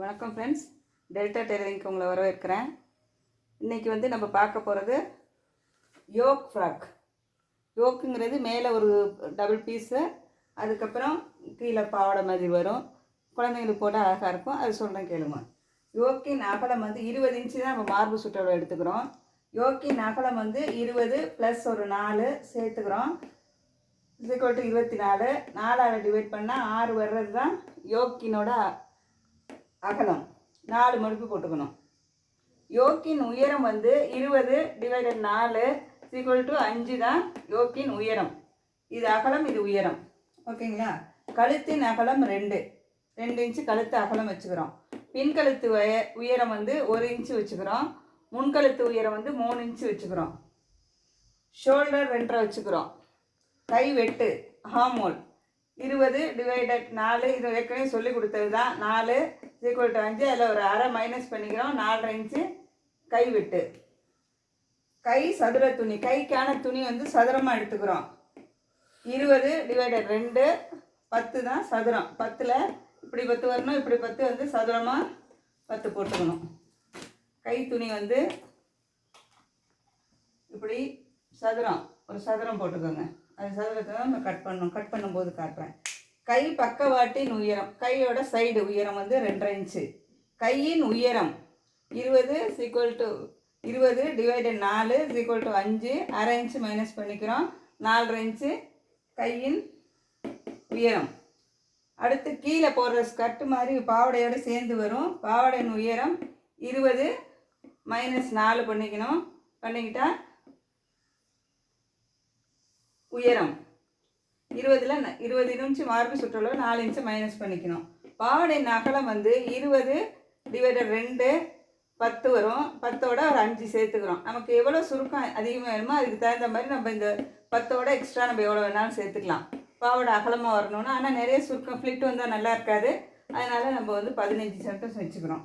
வணக்கம் friends delta டெய்லரிங்க்கு உங்களை வரவேற்கிறேன். இன்றைக்கி வந்து நம்ம பார்க்க போகிறது யோக் ஃப்ராக். யோக்குங்கிறது மேலே ஒரு டபுள் பீஸு அதுக்கப்புறம் கீழே பாவாடை மாதிரி வரும். குழந்தைங்களுக்கு போட்டால் அழகாக இருக்கும். அது சொல்கிறேன் கேளுங்க. யோக்கின் அகலம் வந்து இருபது இன்ச்சு தான் நம்ம மார்பு சுற்றளவு எடுத்துக்கிறோம். யோக்கின் அகலம் வந்து இருபது ப்ளஸ் ஒரு நாலு சேர்த்துக்கிறோம். ஈக்குவல் இருபத்தி நாலு. நாலால் டிவைட் பண்ணால் ஆறு வர்றது தான் யோக்கினோட அகலம் நாலு மடிப்பு போட்டுக்கணும். யோக்கின் உயரம் வந்து இருபது டிவைடட் நாலு சீக்குவல் டு அஞ்சு தான் யோக்கின் உயரம். இது அகலம் இது உயரம். ஓகேங்களா? கழுத்தின் அகலம் ரெண்டு. ரெண்டு இன்ச்சு கழுத்து அகலம் வச்சுக்கிறோம். பின்கழுத்து உயரம் வந்து ஒரு இன்ச்சு வச்சுக்கிறோம். முன்கழுத்து உயரம் வந்து மூணு இன்ச்சு வச்சுக்கிறோம். ஷோல்டர் ரெண்டரை வச்சுக்கிறோம். கை வெட்டு ஹார்மோல் இருபது டிவைடட் நாலு இது ஏற்கனவே சொல்லி கொடுத்தது தான் நாலு ஈக்குவல் டு அஞ்சு அதில் ஒரு அரை மைனஸ் பண்ணிக்கிறோம். நாலரை இன்ச்சு கை விட்டு கை சதுர துணி கைக்கான துணி வந்து சதுரமாக எடுத்துக்கிறோம். இருபது டிவைடட் ரெண்டு பத்து தான் சதுரம். பத்தில் இப்படி பத்து வரணும் இப்படி பத்து வந்து சதுரமாக பத்து போட்டுக்கணும். கை துணி வந்து இப்படி சதுரம் ஒரு சதுரம் போட்டுக்கோங்க. அது சதுரத்தை தான் நம்ம கட் பண்ணும் கட் பண்ணும்போது காட்டுறேன். கை பக்கவாட்டின் உயரம். கையோட சைடு உயரம் வந்து ரெண்டரை இன்ச்சு கையின் உயரம் இருபது சீக்குவல் டு இருபது டிவைடட் நாலு சீக்குவல் டு அஞ்சு. அரை இன்ச்சு மைனஸ் பண்ணிக்கிறோம். நாலரை இன்ச்சு கையின் உயரம். அடுத்து கீழே போடுற ஸ்கர்ட் மாதிரி பாவாடையோடு சேர்ந்து வரும். பாவாடையின் உயரம் இருபது மைனஸ் நாலு பண்ணிக்கணும். பண்ணிக்கிட்டால் உயரம். இருபதில் இருபது இன்ச்சு மார்பு சுற்றளவு நாலு இன்ச்சு மைனஸ் பண்ணிக்கணும். பாவாடையின் அகலம் வந்து இருபது டிவைடட் ரெண்டு பத்து வரும். பத்தோட ஒரு அஞ்சு சேர்த்துக்கிறோம். நமக்கு எவ்வளோ சுருக்கம் அதிகமாக வேணுமோ அதுக்கு தகுந்த மாதிரி நம்ம இந்த பத்தோட எக்ஸ்ட்ரா நம்ம எவ்வளோ வேணாலும் சேர்த்துக்கலாம். பாவாடை அகலமாக வரணும்னா. ஆனால் நிறைய சுருக்கம் ஃப்ளிட் வந்தால் நல்லா இருக்காது. அதனால் நம்ம வந்து பதினஞ்சு சென்டர்ஸ் வச்சுக்கிறோம்.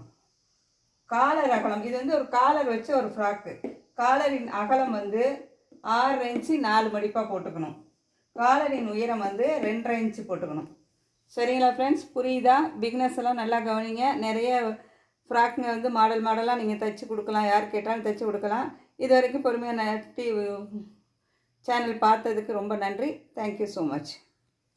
காலர் அகலம். இது வந்து ஒரு காலர் வச்சு ஒரு ஃப்ராக்கு காலரின் அகலம் வந்து ஆறு இன்ச்சு நாலு மடிப்பாக போட்டுக்கணும். காலரின் உயரம் வந்து ரெண்டரை இன்ச்சு போட்டுக்கணும். சரிங்களா ஃப்ரெண்ட்ஸ் புரியுதா? பிக்னஸ் எல்லாம் நல்லா கவனிங்க. நிறைய ஃப்ராக்குங்க வந்து மாடல் மாடலாக நீங்கள் தைச்சி கொடுக்கலாம். யார் கேட்டாலும் தைச்சி கொடுக்கலாம். இது வரைக்கும் பொறுமையாக நட்டி சேனல் பார்த்ததுக்கு ரொம்ப நன்றி. Thank you so much